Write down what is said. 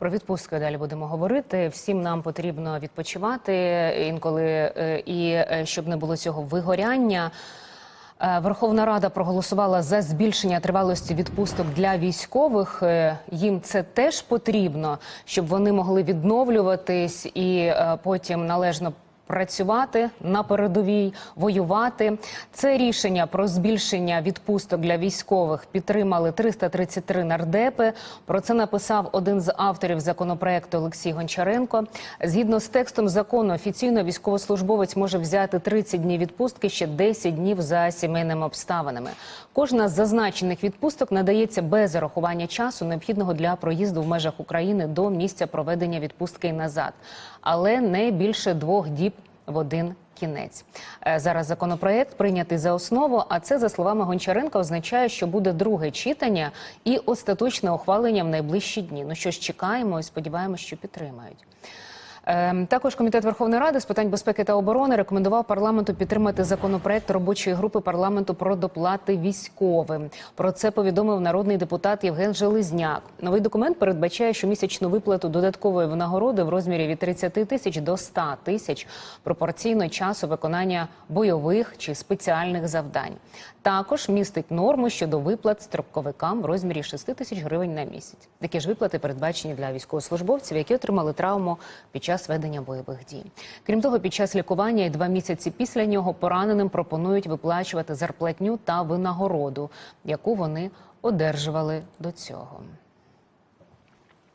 Про відпустки далі будемо говорити. Всім нам потрібно відпочивати інколи, е, і е, щоб не було цього вигоряння. Е, Верховна Рада проголосувала за збільшення тривалості відпусток для військових. Їм це теж потрібно, щоб вони могли відновлюватись і потім належно працювати на передовій, воювати. Це рішення про збільшення відпусток для військових підтримали 333 нардепи. Про це написав один з авторів законопроекту Олексій Гончаренко. Згідно з текстом закону, офіційно військовослужбовець може взяти 30 днів відпустки, ще 10 днів за сімейними обставинами. Кожна з зазначених відпусток надається без зарахування часу, необхідного для проїзду в межах України до місця проведення відпустки і назад, але не більше двох діб в один кінець. Е, Зараз законопроект прийнятий за основу. А це за словами Гончаренка означає, що буде друге читання і остаточне ухвалення в найближчі дні. Ну що ж, чекаємо і сподіваємося, що підтримають. Ем, Також комітет Верховної Ради з питань безпеки та оборони рекомендував парламенту підтримати законопроект робочої групи парламенту про доплати військовим. Про це повідомив народний депутат Євген Железняк. Новий документ передбачає щомісячну виплату додаткової винагороди в розмірі від 30 тисяч до 100 тисяч пропорційно часу виконання бойових чи спеціальних завдань. Також містить норму щодо виплат строковикам в розмірі 6 тисяч гривень на місяць. Такі ж виплати передбачені для військовослужбовців, які отримали травму під час ведення бойових дій. Крім того, під час лікування і два місяці після нього пораненим пропонують виплачувати зарплатню та винагороду, яку вони одержували до цього.